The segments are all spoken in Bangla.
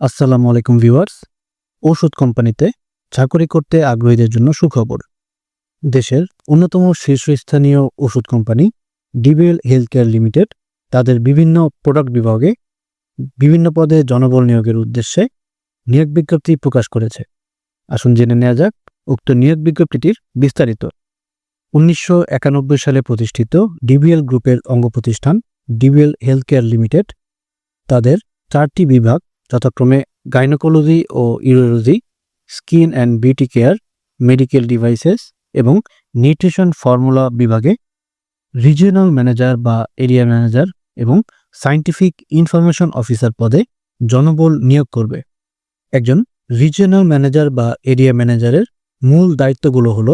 আসসালামু আলাইকুম ভিউয়ার্স। ওষুধ কোম্পানিতে চাকরি করতে আগ্রহীদের জন্য সুখবর। দেশের অন্যতম শীর্ষস্থানীয় ওষুধ company DBL health care limited তাদের বিভিন্ন প্রোডাক্ট বিভাগে বিভিন্ন পদে জনবল নিয়োগের উদ্দেশ্যে নিয়োগ বিজ্ঞপ্তি প্রকাশ করেছে। আসুন জেনে নেওয়া যাক উক্ত নিয়োগ বিজ্ঞপ্তিটির বিস্তারিত। উনিশশো একানব্বই সালে প্রতিষ্ঠিত ডিবিএল গ্রুপের অঙ্গ প্রতিষ্ঠান ডিবিএল হেলথ কেয়ার লিমিটেড তাদের চারটি বিভাগ যথাক্রমে gynaecology O urology skin and beauty care medical devices এবং নিউট্রিশন ফর্মুলা বিভাগে রিজিওনাল ম্যানেজার বা এরিয়া ম্যানেজার এবং সায়েন্টিফিক ইনফরমেশন অফিসার পদে জনবল নিয়োগ করবে। একজন রিজিওনাল ম্যানেজার বা এরিয়া ম্যানেজারের মূল দায়িত্বগুলো হল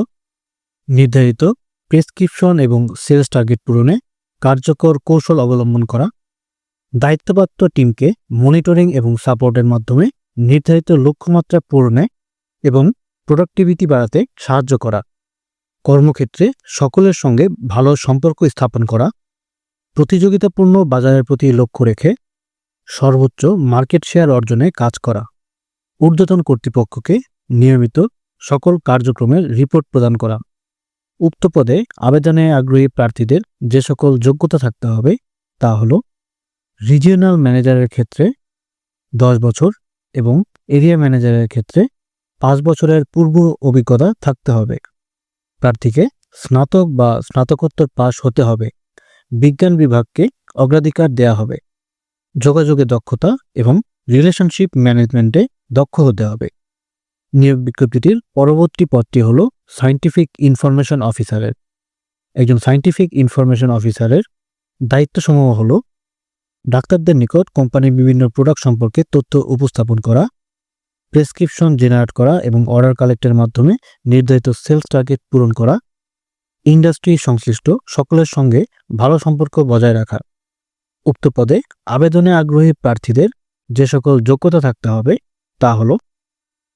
নির্ধারিত প্রেসক্রিপশন এবং সেলস টার্গেট পূরণে কার্যকর কৌশল অবলম্বন করা দায়িত্বপ্রাপ্ত টিমকে মনিটরিং এবং সাপোর্টের মাধ্যমে নির্ধারিত লক্ষ্যমাত্রা পূরণে এবং প্রোডাক্টিভিটি বাড়াতে সাহায্য করা, কর্মক্ষেত্রে সকলের সঙ্গে ভালো সম্পর্ক স্থাপন করা, প্রতিযোগিতাপূর্ণ বাজারের প্রতি লক্ষ্য রেখে সর্বোচ্চ মার্কেট শেয়ার অর্জনে কাজ করা, ঊর্ধ্বতন কর্তৃপক্ষকে নিয়মিত সকল কার্যক্রমের রিপোর্ট প্রদান করা, উক্ত পদে আবেদনে আগ্রহী প্রার্থীদের যে সকল যোগ্যতা থাকতে হবে তা হলো রিজিওনাল ম্যানেজারের ক্ষেত্রে দশ বছর এবং এরিয়া ম্যানেজারের ক্ষেত্রে পাঁচ বছরের পূর্ব অভিজ্ঞতা থাকতে হবে। প্রার্থীকে স্নাতক বা স্নাতকোত্তর পাশ হতে হবে। বিজ্ঞান বিভাগকে অগ্রাধিকার দেয়া হবে। যোগাযোগে দক্ষতা এবং রিলেশনশিপ ম্যানেজমেন্টে দক্ষ হতে হবে। নিয়োগ বিজ্ঞপ্তিটির পরবর্তী পদটি হল সায়েন্টিফিক ইনফরমেশন অফিসারের একজন সায়েন্টিফিক ইনফরমেশন অফিসারের দায়িত্বসমূহ হলো ডাক্তারদের নিকট কোম্পানির বিভিন্ন প্রোডাক্ট সম্পর্কে তথ্য উপস্থাপন করা প্রেসক্রিপশন জেনারেট করা এবং অর্ডার কালেক্টের মাধ্যমে নির্ধারিত সেলস টার্গেট পূরণ করা ইন্ডাস্ট্রি সংশ্লিষ্ট সকলের সঙ্গে ভালো সম্পর্ক বজায় রাখা। উক্ত পদে আবেদনে আগ্রহী প্রার্থীদের যে সকল যোগ্যতা থাকতে হবে তা হল,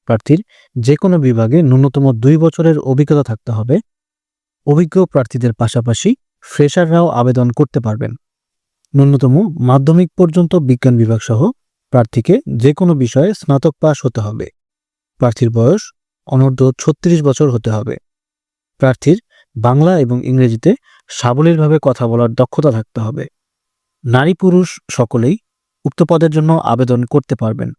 প্রার্থীর যে কোনো বিভাগে ন্যূনতম দুই বছরের অভিজ্ঞতা থাকতে হবে। অভিজ্ঞ প্রার্থীদের পাশাপাশি ফ্রেশাররাও আবেদন করতে পারবেন। ন্যূনতম মাধ্যমিক পর্যন্ত বিজ্ঞান বিভাগ সহ প্রার্থীকে যে কোনো বিষয়ে স্নাতক পাশ হতে হবে। প্রার্থীর বয়স অনূর্ধ্ব ছত্রিশ বছর হতে হবে। প্রার্থীর বাংলা এবং ইংরেজিতে সাবলীলভাবে কথা বলার দক্ষতা থাকতে হবে। নারী পুরুষ সকলেই উক্ত পদের জন্য আবেদন করতে পারবেন।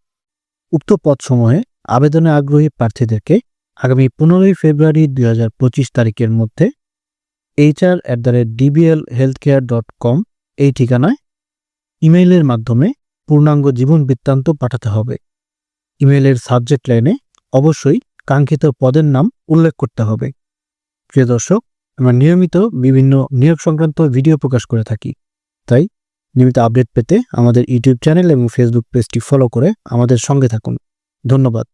উক্ত পদসমূহে আবেদনে আগ্রহী প্রার্থীদেরকে আগামী পনেরোই ফেব্রুয়ারি দুই হাজার পঁচিশ তারিখের মধ্যে HR at the rate DBL health care dot com এই ঠিকানায় ইমেইলের মাধ্যমে পূর্ণাঙ্গ জীবন বৃত্তান্ত পাঠাতে হবে। ইমেইলের সাবজেক্ট লাইনে অবশ্যই কাঙ্ক্ষিত পদের নাম উল্লেখ করতে হবে। প্রিয় দর্শক, আমরা নিয়মিত বিভিন্ন নিয়োগ সংক্রান্ত ভিডিও প্রকাশ করে থাকি। তাই নিয়মিত আপডেট পেতে আমাদের ইউটিউব চ্যানেল এবং ফেসবুক পেজটি ফলো করে আমাদের সঙ্গে থাকুন। ধন্যবাদ।